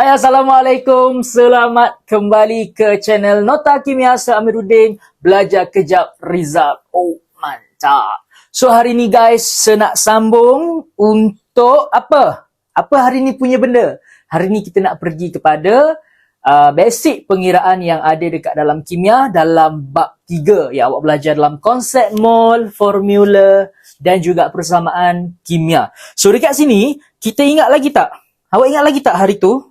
Hai Assalamualaikum, selamat kembali ke channel Nota Kimia Amiruddin Belajar kejap result Oh mantap So hari ni guys, saya nak sambung untuk apa? Apa hari ni punya benda? Hari ni kita nak pergi kepada uh, basic pengiraan yang ada dekat dalam kimia dalam bab 3 yang awak belajar dalam konsep mol, formula dan juga persamaan kimia. So dekat sini, kita ingat lagi tak? Awak ingat lagi tak hari tu?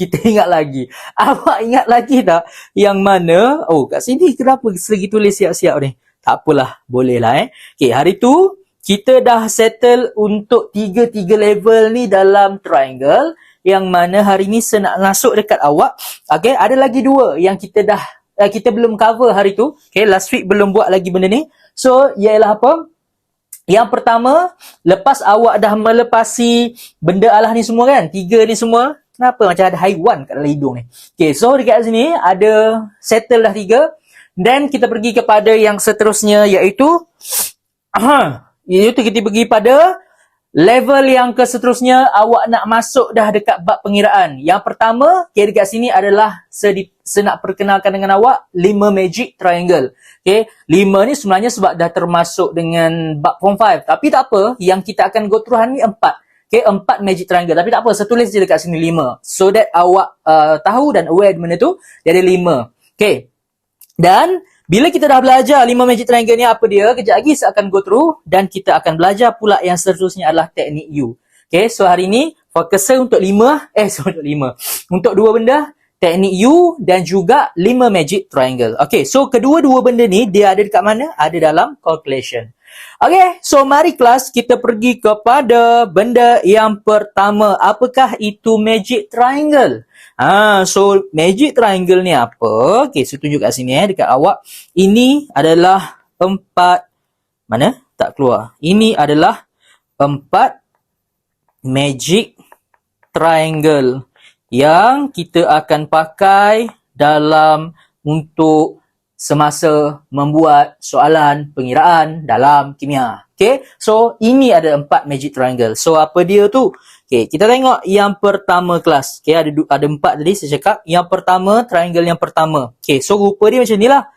Kita ingat lagi. Awak ingat lagi tak yang mana? Oh, kat sini kenapa segi tulis siap-siap ni? Tak apalah, boleh lah eh. Okay, hari tu kita dah settle untuk tiga-tiga level ni dalam triangle yang mana hari ni saya nak masuk dekat awak. Okay, ada lagi dua yang kita dah uh, kita belum cover hari tu. Okay, last week belum buat lagi benda ni. So, ialah apa? Yang pertama, lepas awak dah melepasi benda Allah ni semua kan, tiga ni semua, kenapa macam ada haiwan kat dalam hidung ni? Okay, so dekat sini ada settle dah tiga. Then kita pergi kepada yang seterusnya iaitu, iaitu kita pergi pada level yang ke seterusnya awak nak masuk dah dekat bab pengiraan. Yang pertama, okay, dekat sini adalah saya, saya nak perkenalkan dengan awak lima magic triangle. Okay, lima ni sebenarnya sebab dah termasuk dengan bab form 5. Tapi tak apa, yang kita akan go through ni empat. Okay, empat magic triangle. Tapi tak apa, saya tulis je dekat sini lima. So that awak uh, tahu dan aware benda tu, dia ada lima. Okay, dan bila kita dah belajar lima magic triangle ni apa dia, kejap lagi saya akan go through dan kita akan belajar pula yang seterusnya adalah teknik U. Okay, so hari ni fokus saya untuk lima, eh so untuk lima. Untuk dua benda, teknik U dan juga lima magic triangle. Okay, so kedua-dua benda ni dia ada dekat mana? Ada dalam calculation. Okay, so mari kelas kita pergi kepada benda yang pertama. Apakah itu magic triangle? Ha, so magic triangle ni apa? Okay, so tunjuk kat sini eh, dekat awak. Ini adalah empat, mana? Tak keluar. Ini adalah empat magic triangle yang kita akan pakai dalam untuk semasa membuat soalan pengiraan dalam kimia. Okay, so ini ada empat magic triangle. So apa dia tu? Okay, kita tengok yang pertama kelas. Okay, ada ada empat tadi saya cakap. Yang pertama, triangle yang pertama. Okay, so rupa dia macam ni lah.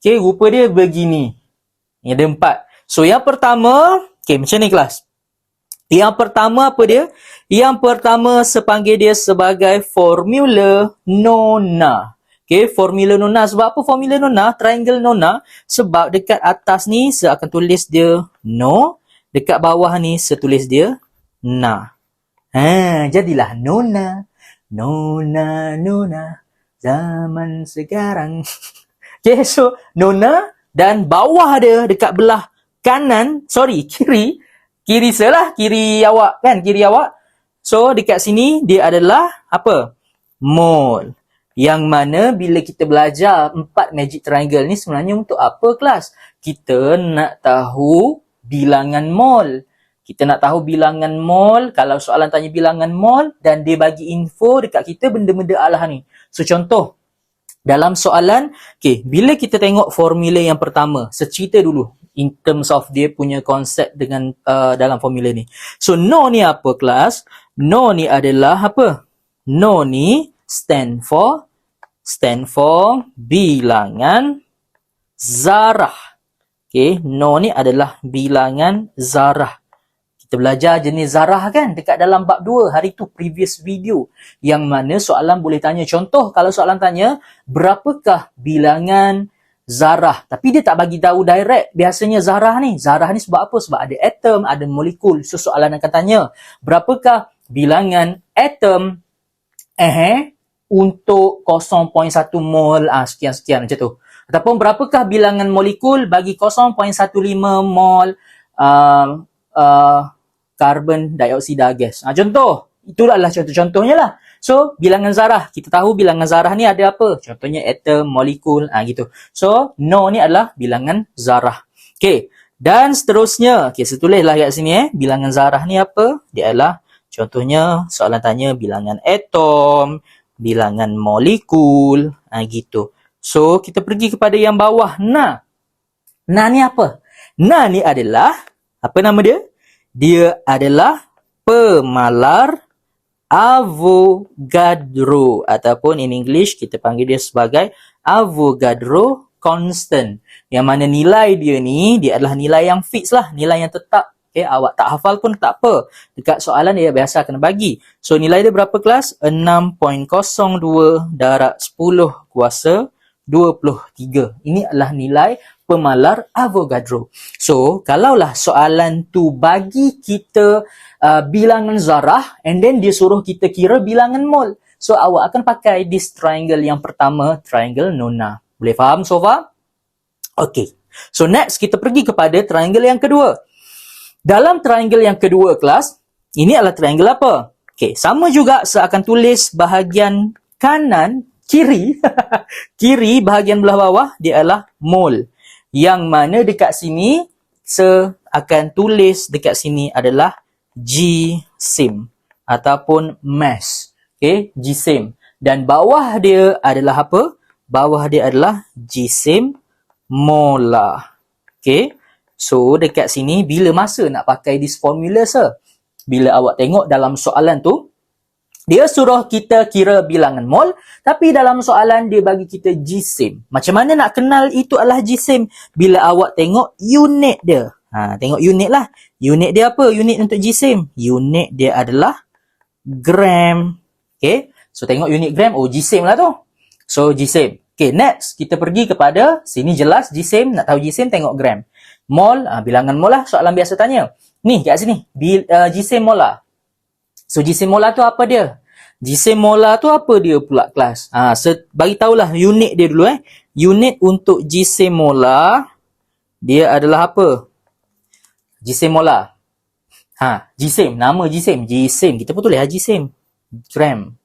Okay, rupa dia begini. Ini ada empat. So yang pertama, okay macam ni kelas. Yang pertama apa dia? Yang pertama sepanggil dia sebagai formula nona. Okay, formula nona. Sebab apa formula nona? Triangle nona. Sebab dekat atas ni saya akan tulis dia no. Dekat bawah ni saya tulis dia na. Ha, jadilah nona. Nona, nona. Zaman sekarang. Okay, so nona dan bawah dia dekat belah kanan, sorry, kiri, kiri salah, kiri awak kan, kiri awak. So dekat sini dia adalah apa? Mol. Yang mana bila kita belajar empat magic triangle ni sebenarnya untuk apa kelas? Kita nak tahu bilangan mol. Kita nak tahu bilangan mol, kalau soalan tanya bilangan mol dan dia bagi info dekat kita benda-benda Allah ni. So contoh, dalam soalan, okay, bila kita tengok formula yang pertama, secerita dulu in terms of dia punya konsep dengan uh, dalam formula ni. So no ni apa kelas? No ni adalah apa? No ni stand for stand for bilangan zarah. Okay, no ni adalah bilangan zarah. Kita belajar jenis zarah kan dekat dalam bab 2 hari tu previous video yang mana soalan boleh tanya contoh kalau soalan tanya berapakah bilangan zarah. Tapi dia tak bagi tahu direct. Biasanya zarah ni. Zarah ni sebab apa? Sebab ada atom, ada molekul. So soalan akan tanya, berapakah bilangan atom eh untuk 0.1 mol ah sekian-sekian macam tu. Ataupun berapakah bilangan molekul bagi 0.15 mol uh, uh, carbon dioksida gas. Ah contoh, itulah contoh-contohnya lah. So, bilangan zarah. Kita tahu bilangan zarah ni ada apa? Contohnya atom, molekul, ah gitu. So, no ni adalah bilangan zarah. Okay. Dan seterusnya, okay, saya tulislah kat sini eh. Bilangan zarah ni apa? Dia adalah contohnya soalan tanya bilangan atom, bilangan molekul, ah gitu. So, kita pergi kepada yang bawah. Na. Na ni apa? Na ni adalah apa nama dia? Dia adalah pemalar Avogadro ataupun in English kita panggil dia sebagai Avogadro constant. Yang mana nilai dia ni dia adalah nilai yang fix lah, nilai yang tetap. Okay, awak tak hafal pun tak apa. Dekat soalan dia biasa kena bagi. So nilai dia berapa kelas? 6.02 darab 10 kuasa 23. Ini adalah nilai pemalar Avogadro. So, kalaulah soalan tu bagi kita uh, bilangan zarah and then dia suruh kita kira bilangan mol. So, awak akan pakai this triangle yang pertama, triangle Nona. Boleh faham so far? Okay. So, next kita pergi kepada triangle yang kedua. Dalam triangle yang kedua kelas, ini adalah triangle apa? Okay, sama juga saya akan tulis bahagian kanan kiri. Kiri bahagian belah bawah dia adalah mole. Yang mana dekat sini se akan tulis dekat sini adalah G sim ataupun mass. Okey G sim dan bawah dia adalah apa? Bawah dia adalah G sim molar. Okey so dekat sini bila masa nak pakai this formula sir bila awak tengok dalam soalan tu dia suruh kita kira bilangan mol, tapi dalam soalan dia bagi kita GSIM. Macam mana nak kenal itu adalah GSIM? Bila awak tengok unit dia. Ha, tengok unit lah. Unit dia apa? Unit untuk GSIM. Unit dia adalah gram. Okay. So, tengok unit gram. Oh, GSIM lah tu. So, GSIM. Okay, next. Kita pergi kepada, sini jelas GSIM. Nak tahu GSIM, tengok gram. Mol, ha, bilangan mol lah. Soalan biasa tanya. Ni, kat sini. Bil, uh, GSIM mol lah. So GC molar tu apa dia? GC molar tu apa dia pula kelas? Ha, bagi tahulah unit dia dulu eh. Unit untuk GC molar dia adalah apa? GC molar. Ha, GSIM, nama GSIM, GSIM. Kita pun tulis GSIM. Gram.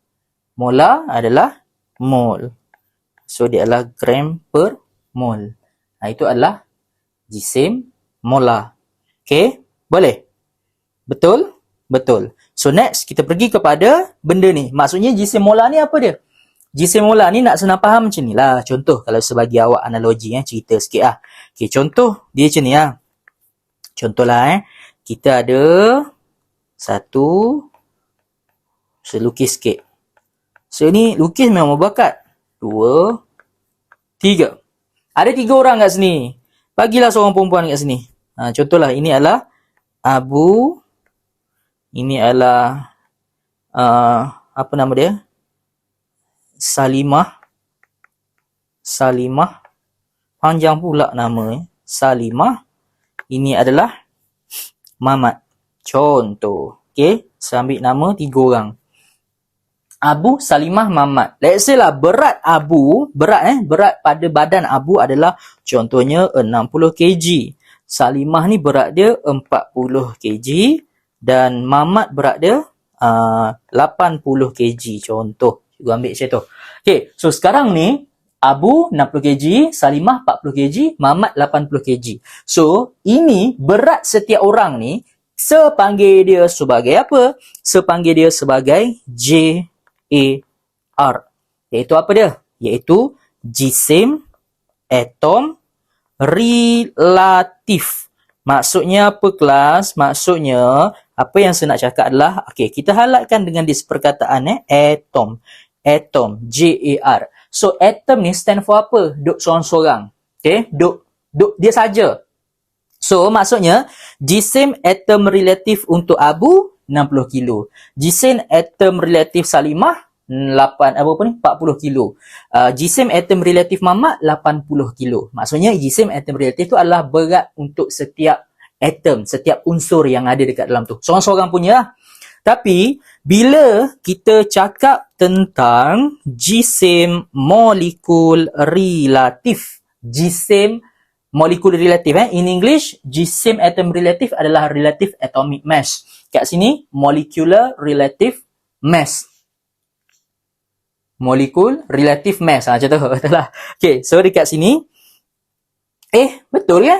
Molar adalah mol. So dia adalah gram per mol. Ha, itu adalah GSIM molar. Okay, boleh? Betul? Betul. So next kita pergi kepada benda ni. Maksudnya GC molar ni apa dia? GC molar ni nak senang faham macam ni lah. Contoh kalau sebagai awak analogi eh, cerita sikit lah. Okay, contoh dia macam ni lah. Contohlah eh. Kita ada satu selukis sikit. So ni lukis memang berbakat. Dua, tiga. Ada tiga orang kat sini. Bagilah seorang perempuan kat sini. Ha, contohlah ini adalah Abu ini adalah uh, apa nama dia? Salimah. Salimah. Panjang pula nama eh. Salimah. Ini adalah Mamat. Contoh. Okay. Saya ambil nama tiga orang. Abu Salimah Mamat. Let's say lah berat Abu, berat eh, berat pada badan Abu adalah contohnya 60 kg. Salimah ni berat dia 40 kg dan mamat berat dia uh, 80 kg contoh cikgu ambil macam tu okey so sekarang ni Abu 60 kg, Salimah 40 kg, Mamat 80 kg. So, ini berat setiap orang ni, sepanggil dia sebagai apa? Sepanggil dia sebagai J-A-R. Iaitu apa dia? Iaitu jisim, atom, relatif. Maksudnya apa kelas? Maksudnya apa yang saya nak cakap adalah okey kita halatkan dengan dis perkataan eh atom. Atom J A R. So atom ni stand for apa? Duk seorang-seorang. Okey, duk duk dia saja. So maksudnya jisim atom relatif untuk Abu 60 kilo. Jisim atom relatif Salimah 8 apa ni 40 kilo. Uh, jisim atom relatif mamat 80 kilo. Maksudnya jisim atom relatif tu adalah berat untuk setiap atom, setiap unsur yang ada dekat dalam tu. Seorang-seorang punya. Tapi bila kita cakap tentang jisim molekul relatif, jisim molekul relatif eh. In English jisim atom relatif adalah relative atomic mass. Kat sini molecular relative mass. Molekul relative mass. Ha, macam tu betul lah. Okay, so dekat sini eh betul ya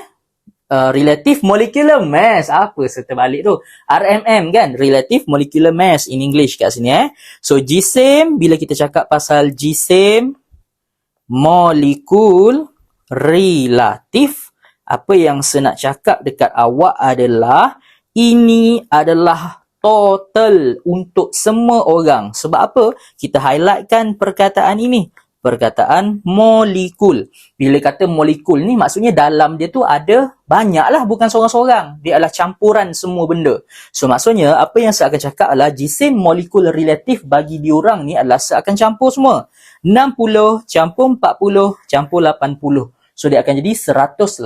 uh, relative molecular mass. Apa seterbalik tu? RMM kan? Relative molecular mass in English kat sini eh. So GSAM bila kita cakap pasal GSAM molekul relatif apa yang saya nak cakap dekat awak adalah ini adalah total untuk semua orang. Sebab apa? Kita highlightkan perkataan ini. Perkataan molekul. Bila kata molekul ni maksudnya dalam dia tu ada banyak lah bukan seorang-seorang. Dia adalah campuran semua benda. So maksudnya apa yang saya akan cakap adalah jisim molekul relatif bagi diorang ni adalah seakan campur semua. 60 campur 40 campur 80. So dia akan jadi 180.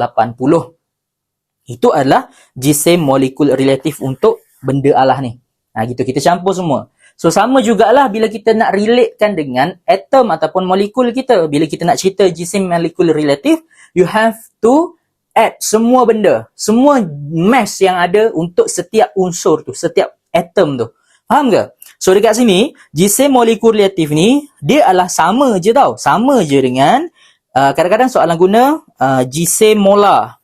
Itu adalah jisim molekul relatif untuk benda Allah ni. Ha, gitu kita campur semua. So sama jugalah bila kita nak relatekan dengan atom ataupun molekul kita. Bila kita nak cerita jisim molekul relatif, you have to add semua benda. Semua mass yang ada untuk setiap unsur tu, setiap atom tu. Faham ke? So dekat sini, jisim molekul relatif ni, dia adalah sama je tau. Sama je dengan, uh, kadang-kadang soalan guna uh, jisim molar.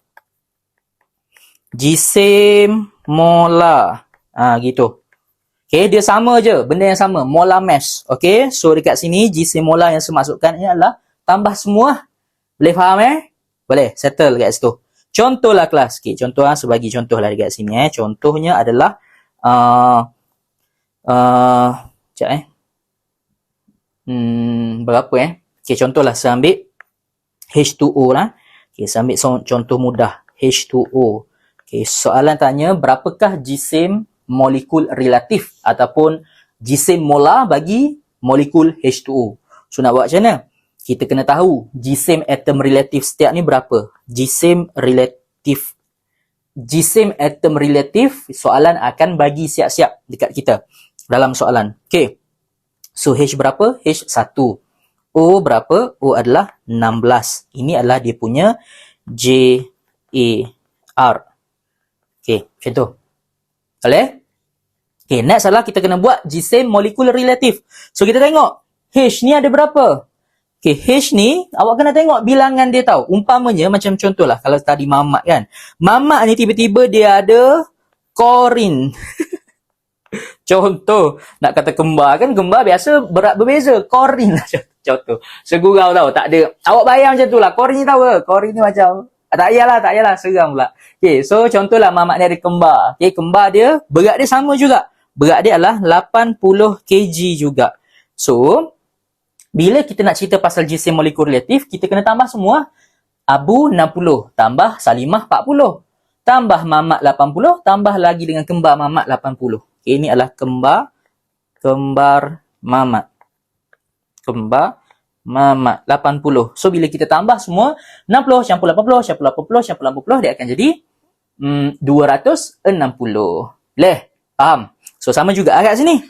Jisim molar. Ah ha, gitu. Okay, dia sama je. Benda yang sama. Molar mass. Okay, so dekat sini, jisim molar yang saya masukkan ni adalah tambah semua. Boleh faham eh? Boleh, settle dekat situ. Contohlah kelas. Okay, contoh lah, sebagi contoh lah dekat sini eh. Contohnya adalah, uh, uh, sekejap eh. Hmm, berapa eh? Okay, contohlah saya ambil H2O lah. Okay, saya ambil contoh mudah. H2O. Okay, soalan tanya, berapakah jisim molekul relatif ataupun jisim molar bagi molekul H2O? So, nak buat macam mana? Kita kena tahu jisim atom relatif setiap ni berapa? Jisim relatif jisim atom relatif soalan akan bagi siap-siap dekat kita dalam soalan. Okay. So H berapa? H1. O berapa? O adalah 16. Ini adalah dia punya J A R. Okay, macam tu. Boleh? Okay, next adalah kita kena buat jisim molekul relatif. So kita tengok H ni ada berapa? Okay, H ni awak kena tengok bilangan dia tahu. Umpamanya macam contohlah kalau tadi mamak kan. Mamak ni tiba-tiba dia ada korin. Contoh, nak kata kembar kan, kembar biasa berat berbeza. Korin lah contoh. Segurau tahu, tak ada. Awak bayang macam tu lah. Korin ni tahu ke? Korin ni macam, ah, tak payahlah, tak payahlah. Seram pula. Okay, so contohlah mamak ni ada kembar. Okay, kembar dia, berat dia sama juga. Berat dia adalah 80 kg juga. So, bila kita nak cerita pasal jisim molekul relatif, kita kena tambah semua. Abu 60, tambah Salimah 40. Tambah mamak 80, tambah lagi dengan kembar mamak 80. Ini adalah kembar kembar mamat. Kembar mamat 80. So bila kita tambah semua 60 campur 80 campur 80 campur 80 dia akan jadi mm, 260. Leh, faham? So sama juga agak sini.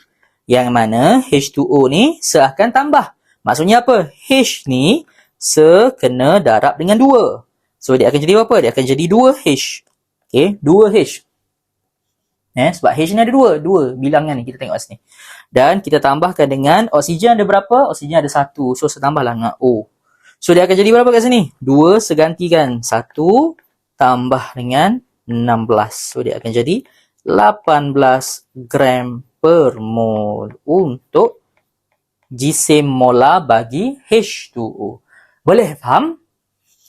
Yang mana H2O ni seakan tambah. Maksudnya apa? H ni sekena darab dengan 2. So dia akan jadi apa? Dia akan jadi 2H. Okay, 2H. Eh, sebab H ni ada dua, dua bilangan ni kita tengok sini. Dan kita tambahkan dengan oksigen ada berapa? Oksigen ada satu. So, saya tambahlah dengan O. So, dia akan jadi berapa kat sini? Dua segantikan satu tambah dengan 16. So, dia akan jadi 18 gram per mol untuk jisim molar bagi H2O. Boleh faham?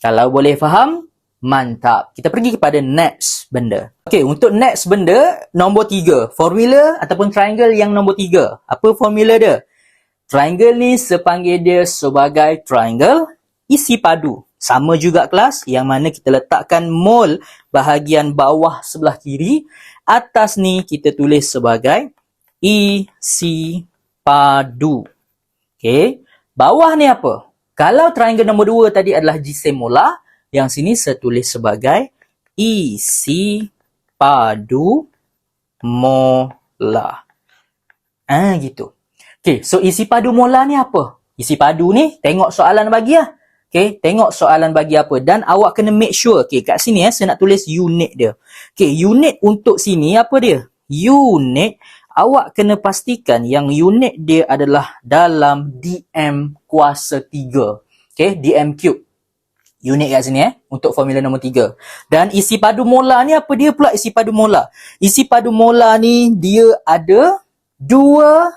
Kalau boleh faham, Mantap. Kita pergi kepada next benda. Okay, untuk next benda, nombor tiga. Formula ataupun triangle yang nombor tiga. Apa formula dia? Triangle ni sepanggil dia sebagai triangle isi padu. Sama juga kelas yang mana kita letakkan mol bahagian bawah sebelah kiri. Atas ni kita tulis sebagai isi padu. Okay. Bawah ni apa? Kalau triangle nombor dua tadi adalah jisim molar, yang sini saya tulis sebagai isi padu mola. Ah gitu. Okay, so isi padu mola ni apa? Isi padu ni tengok soalan bagi lah. Okay, tengok soalan bagi apa. Dan awak kena make sure. Okay, kat sini eh, saya nak tulis unit dia. Okay, unit untuk sini apa dia? Unit, awak kena pastikan yang unit dia adalah dalam DM kuasa 3. Okay, DM cube unit kat sini eh untuk formula nombor tiga. Dan isi padu molar ni apa dia pula isi padu molar? Isi padu molar ni dia ada dua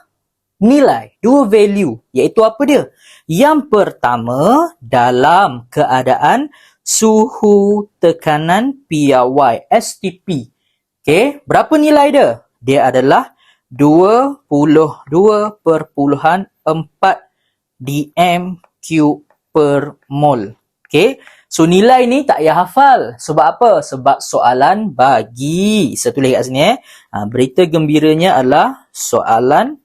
nilai, dua value iaitu apa dia? Yang pertama dalam keadaan suhu tekanan PRY STP. Okey, berapa nilai dia? dia adalah 22.4 dm cube per mol. Okay. So nilai ni tak payah hafal. Sebab apa? Sebab soalan bagi. Saya tulis kat sini eh. Ha, berita gembiranya adalah soalan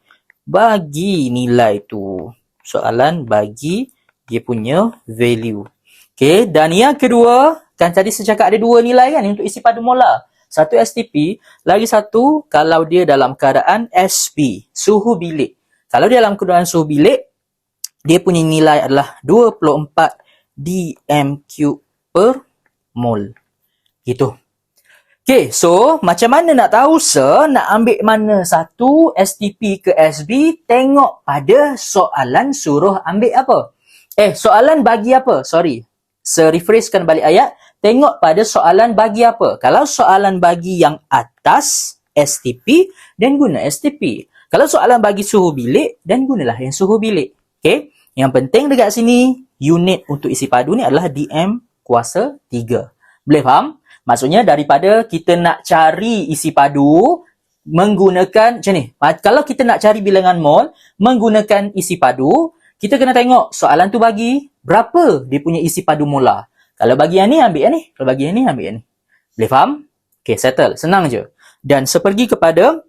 bagi nilai tu. Soalan bagi dia punya value. Okay. Dan yang kedua, kan tadi saya cakap ada dua nilai kan untuk isi padu molar. Satu STP, lagi satu kalau dia dalam keadaan SP, suhu bilik. Kalau dia dalam keadaan suhu bilik, dia punya nilai adalah 24 dm cube per mol. Gitu. Okay, so macam mana nak tahu sir nak ambil mana satu STP ke SB tengok pada soalan suruh ambil apa? Eh, soalan bagi apa? Sorry. Sir refreshkan balik ayat. Tengok pada soalan bagi apa. Kalau soalan bagi yang atas STP, dan guna STP. Kalau soalan bagi suhu bilik, dan gunalah yang suhu bilik. Okay. Yang penting dekat sini, unit untuk isi padu ni adalah DM kuasa 3. Boleh faham? Maksudnya daripada kita nak cari isi padu menggunakan macam ni. Kalau kita nak cari bilangan mol menggunakan isi padu, kita kena tengok soalan tu bagi berapa dia punya isi padu molar. Kalau bagi yang ni ambil yang ni, kalau bagi yang ni ambil yang ni. Boleh faham? Okay, settle. Senang je. Dan sepergi kepada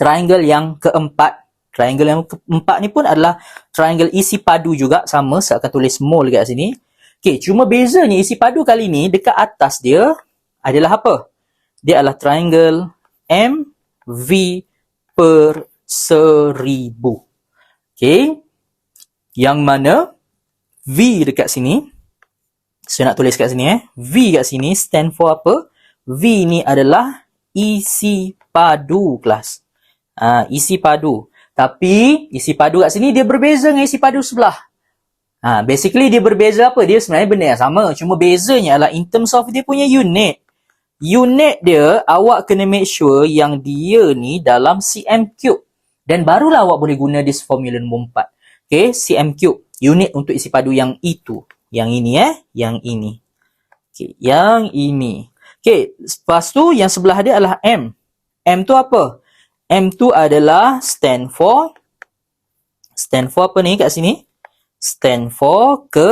triangle yang keempat Triangle yang keempat ni pun adalah triangle isi padu juga. Sama, saya akan tulis mol dekat sini. Okay, cuma bezanya isi padu kali ni dekat atas dia adalah apa? Dia adalah triangle MV per seribu. Okay. Yang mana V dekat sini. Saya nak tulis kat sini eh. V kat sini stand for apa? V ni adalah isi padu kelas. Ha, isi padu. Tapi isi padu kat sini dia berbeza dengan isi padu sebelah. Ha, basically dia berbeza apa? Dia sebenarnya benda yang sama. Cuma bezanya adalah in terms of dia punya unit. Unit dia awak kena make sure yang dia ni dalam cm cube. Dan barulah awak boleh guna this formula nombor 4. Okay, cm cube. Unit untuk isi padu yang itu. Yang ini eh. Yang ini. Okay, yang ini. Okay, lepas tu yang sebelah dia adalah M. M tu apa? M2 adalah stand for stand for apa ni kat sini? Stand for ke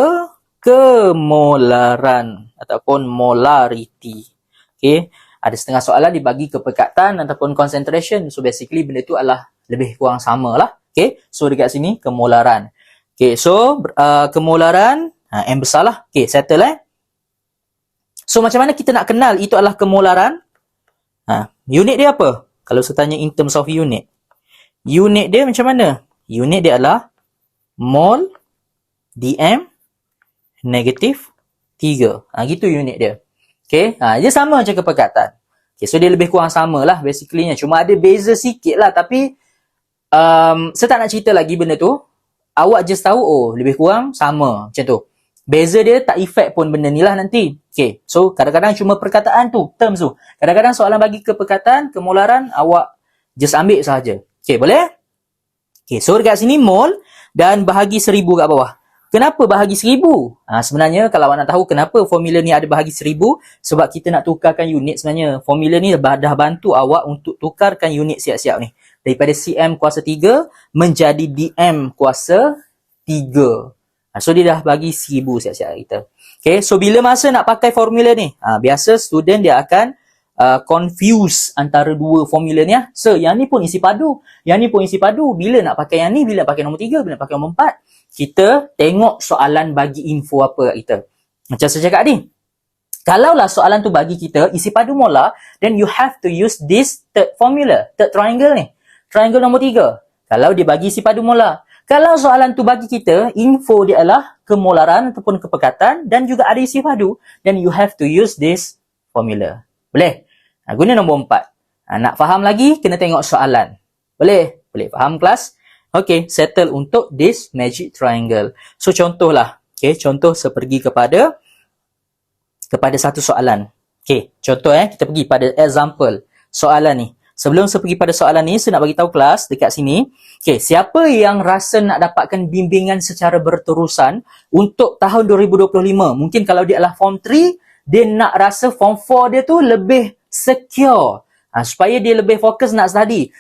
kemolaran ataupun molarity. Okay. Ada setengah soalan dibagi kepekatan ataupun concentration. So basically benda tu adalah lebih kurang sama lah. Okay. So dekat sini kemolaran. Okay. So uh, kemolaran uh, M besar lah. Okay. Settle eh. So macam mana kita nak kenal itu adalah kemolaran? Ha, unit dia apa? Kalau saya tanya in terms of unit. Unit dia macam mana? Unit dia adalah mol dm negatif 3. Ha, gitu unit dia. Okay. Ha, dia sama macam kepekatan. Okay, so dia lebih kurang sama lah basically. Cuma ada beza sikit lah. Tapi um, saya tak nak cerita lagi benda tu. Awak just tahu oh lebih kurang sama macam tu. Beza dia tak efek pun benda ni lah nanti. Okay, so kadang-kadang cuma perkataan tu, terms tu. Kadang-kadang soalan bagi ke perkataan, kemularan, awak just ambil sahaja. Okay, boleh? Okay, so dekat sini mol dan bahagi seribu kat bawah. Kenapa bahagi seribu? Ha, sebenarnya kalau awak nak tahu kenapa formula ni ada bahagi seribu, sebab kita nak tukarkan unit sebenarnya. Formula ni dah bantu awak untuk tukarkan unit siap-siap ni. Daripada CM kuasa 3 menjadi DM kuasa 3. Ha, so dia dah bagi seribu siap-siap kita. Okay, so bila masa nak pakai formula ni? Ha, biasa student dia akan uh, confuse antara dua formula ni. Ha. So yang ni pun isi padu. Yang ni pun isi padu. Bila nak pakai yang ni? Bila nak pakai nombor tiga? Bila nak pakai nombor empat? Kita tengok soalan bagi info apa kat kita. Macam saya cakap ni. Kalaulah soalan tu bagi kita isi padu molar, then you have to use this third formula, third triangle ni. Triangle nombor tiga. Kalau dia bagi isi padu molar. Kalau soalan tu bagi kita, info dia adalah kemolaran ataupun kepekatan dan juga ada isi padu, then you have to use this formula. Boleh? Ha, guna nombor empat. Ha, nak faham lagi, kena tengok soalan. Boleh? Boleh faham kelas? Okay, settle untuk this magic triangle. So, contohlah. Okay, contoh sepergi kepada kepada satu soalan. Okay, contoh eh, kita pergi pada example soalan ni. Sebelum saya pergi pada soalan ni, saya nak bagi tahu kelas dekat sini. Okay, siapa yang rasa nak dapatkan bimbingan secara berterusan untuk tahun 2025? Mungkin kalau dia adalah form 3, dia nak rasa form 4 dia tu lebih secure. Ha, supaya dia lebih fokus nak study.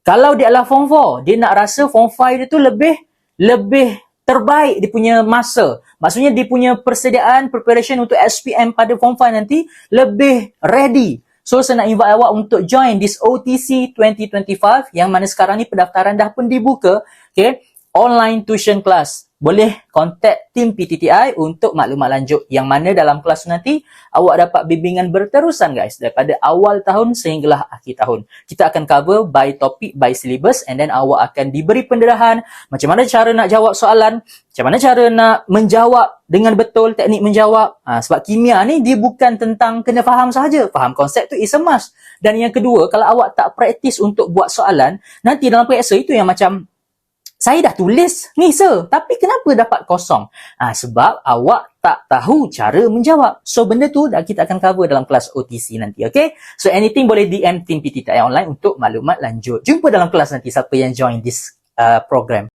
Kalau dia adalah form 4, dia nak rasa form 5 dia tu lebih lebih terbaik dia punya masa. Maksudnya dia punya persediaan preparation untuk SPM pada form 5 nanti lebih ready. So saya nak invite awak untuk join this OTC 2025 yang mana sekarang ni pendaftaran dah pun dibuka. Okay. Online tuition class boleh contact tim PTTI untuk maklumat lanjut yang mana dalam kelas nanti awak dapat bimbingan berterusan guys daripada awal tahun sehinggalah akhir tahun. Kita akan cover by topic by syllabus and then awak akan diberi pendarahan macam mana cara nak jawab soalan, macam mana cara nak menjawab dengan betul teknik menjawab. Ha, sebab kimia ni dia bukan tentang kena faham sahaja. Faham konsep tu is a must. Dan yang kedua, kalau awak tak praktis untuk buat soalan, nanti dalam periksa itu yang macam saya dah tulis ni sir. Tapi kenapa dapat kosong? Ha, sebab awak tak tahu cara menjawab. So benda tu dah kita akan cover dalam kelas OTC nanti okay? So anything boleh DM tim PTTI online untuk maklumat lanjut. Jumpa dalam kelas nanti siapa yang join this uh, program